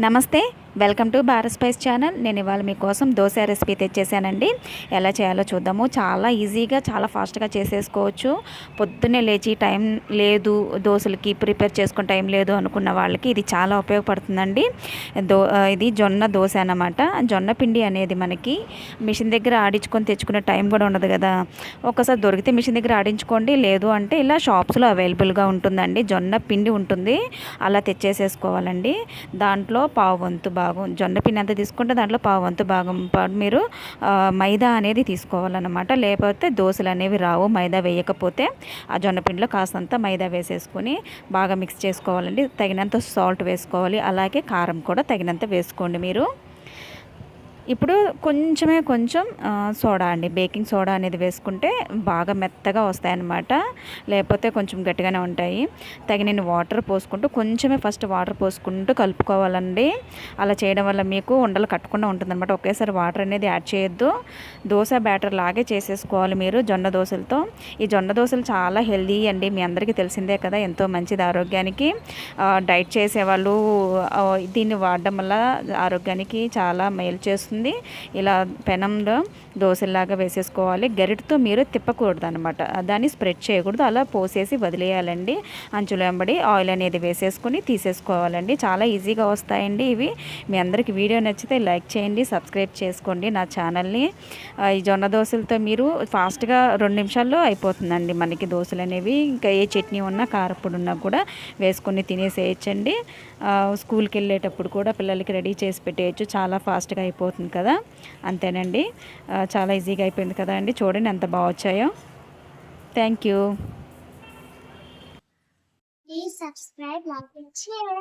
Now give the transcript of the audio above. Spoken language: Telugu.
నమస్తే Welcome to Bharat spice channel. నేను ఇవాళ మీకోసం దోశ రెసిపీ తెచ్చేసానండి. ఎలా చేయాలో చూద్దాము. చాలా ఈజీగా చాలా ఫాస్ట్గా చేసేసుకోవచ్చు. పొద్దున్నే లేచి టైం లేదు దోశలకి ప్రిపేర్ చేసుకుని టైం లేదు అనుకున్న వాళ్ళకి ఇది చాలా ఉపయోగపడుతుందండి. దో ఇది జొన్న దోశ అన్నమాట. జొన్న పిండి అనేది మనకి మిషన్ దగ్గర ఆడించుకొని తెచ్చుకునే టైం కూడా ఉండదు కదా. ఒకసారి దొరికితే మిషన్ దగ్గర ఆడించుకోండి. లేదు అంటే ఇలా షాప్స్లో అవైలబుల్గా ఉంటుందండి. జొన్న పిండి ఉంటుంది. అలా తెచ్చేసేసుకోవాలండి. దాంట్లో పావు వంతు భాగం జొన్న పిండి ఎంత తీసుకుంటే దాంట్లో పావు వంతు భాగం మీరు మైదా అనేది తీసుకోవాలన్నమాట. లేకపోతే దోశలు అనేవి రావు మైదా వేయకపోతే. ఆ జొన్న పిండిలో కాస్తంత మైదా వేసేసుకొని బాగా మిక్స్ చేసుకోవాలండి. తగినంత సాల్ట్ వేసుకోవాలి. అలాగే కారం కూడా తగినంత వేసుకోండి మీరు. ఇప్పుడు కొంచెమే కొంచెం సోడా అండి. బేకింగ్ సోడా అనేది వేసుకుంటే బాగా మెత్తగా వస్తాయన్నమాట. లేకపోతే కొంచెం గట్టిగానే ఉంటాయి. తగినన్ని వాటర్ పోసుకుంటూ కొంచెమే ఫస్ట్ వాటర్ పోసుకుంటూ కలుపుకోవాలండి. అలా చేయడం వల్ల మీకు ఉండలు కట్టకుండా ఉంటుందన్నమాట. ఒకేసారి వాటర్ అనేది యాడ్ చేయొద్దు. దోశ బ్యాటర్ లాగే చేసేసుకోవాలి మీరు జొన్న దోశలతో. ఈ జొన్న దోశలు చాలా హెల్దీ అండి. మీ అందరికీ తెలిసిందే కదా ఎంతో మంచిది ఆరోగ్యానికి. డైట్ చేసేవాళ్ళు దీన్ని వాడడం వల్ల ఆరోగ్యానికి చాలా మేలు చేస్తుంది. ఇలా పెనంలో దోశలాగా వేసేసుకోవాలి. గరిటతో మీరు తిప్పకూడదు అనమాట దాన్ని స్ప్రెడ్ చేయకూడదు. అలా పోసేసి వదిలేయాలండి. అంచులు వెంబడి ఆయిల్ అనేది వేసేసుకొని తీసేసుకోవాలండి. చాలా ఈజీగా వస్తాయండి ఇవి. మీ అందరికి వీడియో నచ్చితే లైక్ చేయండి సబ్స్క్రైబ్ చేసుకోండి నా ఛానల్ని. ఈ జొన్న దోశలతో మీరు ఫాస్ట్గా రెండు నిమిషాల్లో అయిపోతుందండి మనకి దోశలు అనేవి. ఇంకా ఏ చట్నీ ఉన్నా కారపొడి ఉన్నా కూడా వేసుకొని తినేసేయచ్చండి. స్కూల్కి వెళ్ళేటప్పుడు కూడా పిల్లలకి రెడీ చేసి పెట్టేయచ్చు. చాలా ఫాస్ట్గా అయిపోతుంది. కదా? అంతేనండి. చాలా ఈజీగా అయిపోయింది కదా అండి? చూడండి ఎంత బాగా వచ్చాయో. Thank you. Please subscribe, like, and share.